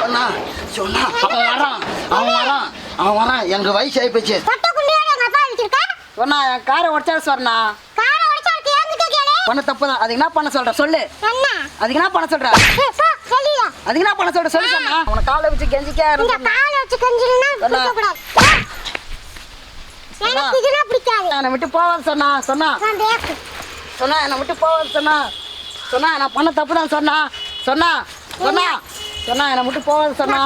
சொன்னா சொன்னா. அவன் வரான் அவன் வரான் அவன் வரான். எனக்கு வயசு ஆகி போச்சு. சொன்னா என் காரை உடச்சாரு சொன்னா. பண்ண தப்பு தான். அதுக்கு என்ன பண்ண சொல்ற? சொல்லு. அதுக்கு என்ன பண்ண சொல்ற? அதுக்கு என்ன பண்ண சொல்ற? சொல்லு சொன்னா. உன காலை வச்சு கெஞ்சிக்கா இந்த காலை வச்சு கஞ்சினா. பிடிக்க கூடாது எனக்கு பிடிக்காது. விட்டு போவாது சொன்னா. சொன்னா. சொன்னா என்னை விட்டு போவாது சொன்னா. சொன்னா நான் பண்ண தப்பு தான் சொன்னா. சொன்னா சொன்னா. சொன்னா என்னை விட்டு போவாது சொன்னா.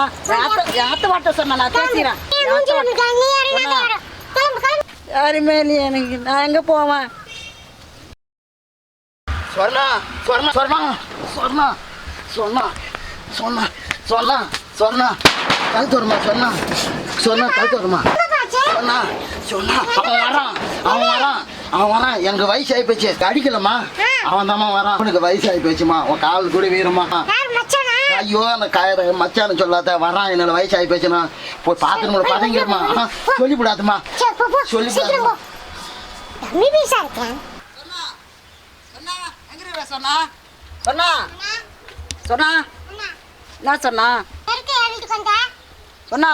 அத்தை வாட்ட சொன்னா நான் கிளம்பு. யாருமே இல்லையே எனக்கு. நான் எங்க போவேன்? சொன்னா சொன்னா சொன்னா சொன்னா சொன்னா சொன்னா கழுத்து வருமா சொன்னா. சொன்னா கழுத்து வருமா எங்க போச்சு? சொன்னா சொன்னா. அவன் வரான் அவன் வரான் அவன் வரான். எனக்கு வயசு ஆகி போச்சு. அடிக்கலம்மா. அவன் தாம்மா வரான். அவனுக்கு வயசு ஆகி போச்சுமா உன் கால் கூட வீரமா? ஐயோ அந்த கயற மச்சான சொல்லாத வரான் என்னோட வயசாகி பேசினா. போய் பார்த்து நம்மளை பதங்கிடுமா சொல்லி விடாதுமா சொல்லி சொன்னா சொன்னா சொன்னா? என்ன சொன்னா? சொன்னா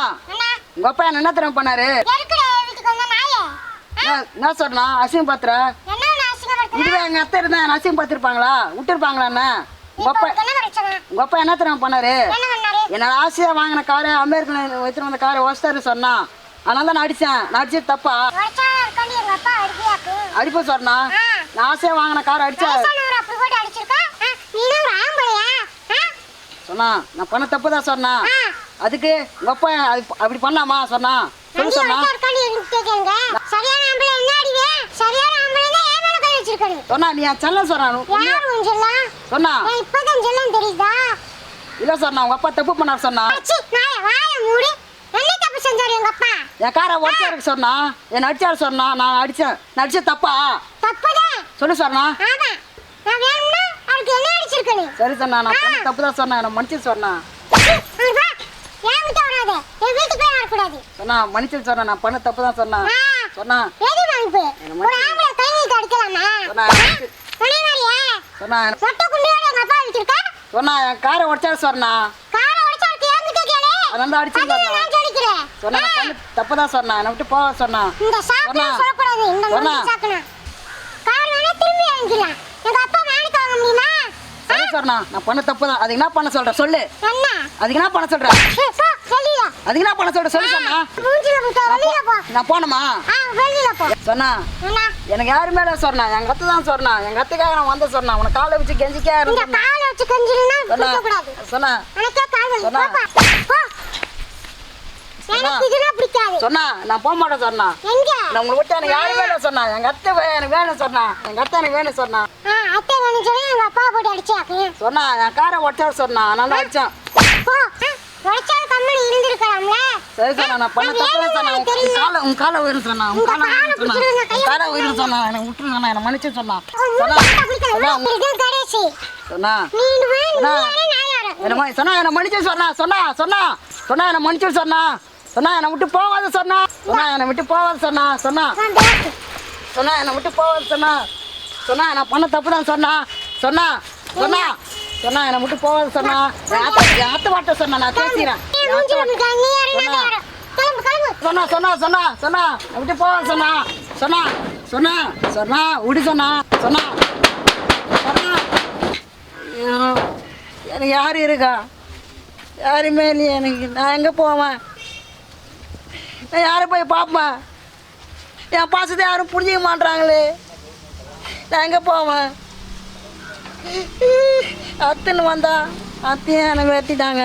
உங்க என்ன தரம் பண்ணாரு? என்ன சொன்னா? அசிங்க பாத்திர இதுவே எங்க அத்தை இருந்தா அசிங்க பாத்திருப்பாங்களா விட்டுருப்பாங்களா என்ன? உங்க அப்பா என்ன தெரியுமா பண்ணாரு? என்னோட ஆசையா வாங்கின காரை அமெரிக்கன் எடுத்துட்டு வந்த காரை ஓஸ்தாரு சொன்னான் அதனால தான் நான் அடிச்சேன். நான் அடிச்சது தப்பா? அடிப்ப சொன்னா? நான் ஆசையா வாங்கின காரை அடிச்சா சொன்னா நான் பண்ண தப்பு தான் சொன்னா அதுக்கு உங்க அப்பா அப்படி பண்ணாமா சொன்னா. சொன்னா. சரியான வச்சிருக்கணும். சொன்னா நீ என் செல்லம் சொன்னா யார் உன் செல்லம்? சொன்னா நான் இப்பதான் செல்லம் தெரியுதா? இல்ல சொன்னா உங்க அப்பா தப்பு பண்ணாரு சொன்னா அச்சி, நாயே, வாயை மூடு. என்ன தப்பு செஞ்சாரு எங்க அப்பா? என் காரை உடச்சாரு சொன்னா என்ன அடிச்சாரு சொன்னா நான் அடிச்சேன் நான் அடிச்சது தப்பா தப்புதான். சொல்லு சொன்னா ஆமா. நான் வேணும்னா அவருக்கு என்ன அடிச்சிருக்கணும்? சரி சொன்னா நான் பண்ண தப்பு தான் சொன்னேன் என்ன மன்னிச்சு சொன்னா. என்கிட்ட வராத. என் வீட்டுக்கு போய் வரக்கூடாது. சொன்னா மன்னிச்சு சொன்னா நான் பண்ண தப்பு தான் சொன்னா. சொன்னா எது ஒரு ஆம்பளை சொன்னா குண்டியோட எங்க அப்பா வச்சிருக்கா? சொன்னா என் காரை உடச்சாரு சொன்னா காரை உடைச்சு என்கிட்ட கேளு. அடிச்சு நான். சொன்னா தப்பு தான் சொன்னா என்னை விட்டு போக சொன்னா இந்த சொன்னா. சொல்லக்கூடாது. இந்த சொன்னா. நொண்டி சாக்குன்னு. கார் வேணா திரும்பி வாங்கிக்கலாம். எங்க அப்பா வாங்க முடியுமா? சரி சொன்னா நான் பண்ண தப்பு தான் அதுக்கு என்ன பண்ண சொல்ற சொல்லு என்ன? அதுக்கு என்ன பண்ண சொல்ற வெளியில. அதுக்கு என்ன பண்ண சொல்ற சொல்லு சொன்னா. மூஞ்சில முட்டை, வெளியில போ. நான் போனோமா ஆ, வெளியில போ. சொன்னா? எனக்கு யாரு மேல சொன்னா? எங்க அத்தை தான் சொன்னா. எங்க அத்தைக்காக நான் வந்து சொன்னா. உனக்கு காலை வச்சு கெஞ்சிக்கா இந்த காலை வச்சு கஞ்சிருந்தா சொன்னா. சொன்னா. கால் வலி. எனக்கு இதெல்லாம் பிடிக்காது. சொன்னா. நான் போக மாட்டேன் சொன்னா. எங்க? நான் உங்களை விட்டு எனக்கு யாரு வேணும் சொன்னா? எங்க அத்தை எனக்கு வேணும் சொன்னா. எங்க அத்தை எனக்கு வேணும் சொன்னா. அத்தை வேணும்னு சொல்லி எங்க அப்பா போட்டு அடிச்சாக்கு. சொன்னா. என் காரை ஒட்டாரு சொன்னா. அதனால அடிச்சேன். நான் பண்ண தப்பு சார் காலை உன் காலை உயிரும் சொன்னா காலை உயிரும் சொன்னா உன் காலை உயிரும் சொன்னா சொன்னா என்ன மனுஷன் சொன்னா. சொன்னா என்ன சொன்னா என்ன மனுஷன் சொன்னா சொன்னா சொன்னா சொன்னா என்ன மனுஷன் சொன்னா சொன்னா என்னை விட்டு போவாத சொன்னா சொன்னா என்னை விட்டு போவாத சொன்னா சொன்னா. சொன்னா என்னை விட்டு போவாத சொன்னா சொன்னா நான் பண்ண தப்பு தான் சொன்னா சொன்னா சொன்னா. சொன்னா என்னை விட்டு போவாத சொன்னா. அத்தை வாட்ட சொன்னா? நான் நான் சொன்னா. சொன்னா சொன்னா சொன்னா விட்டு போவாத சொன்னா. சொன்னா சொன்னா சொன்னா விடு சொன்னா சொன்னா. எனக்கு யார் இருக்கா? யாருமே இல்லையே எனக்கு. நான் எங்கே போவேன்? நான் யாரை போய் பார்ப்பேன்? என் பாசத்தை யாரும் புரிஞ்சிக்க மாட்றாங்களே. நான் எங்கே போவேன்? அத்துன்னு வந்தா அத்தையும் என்னை வெட்டிட்டாங்க.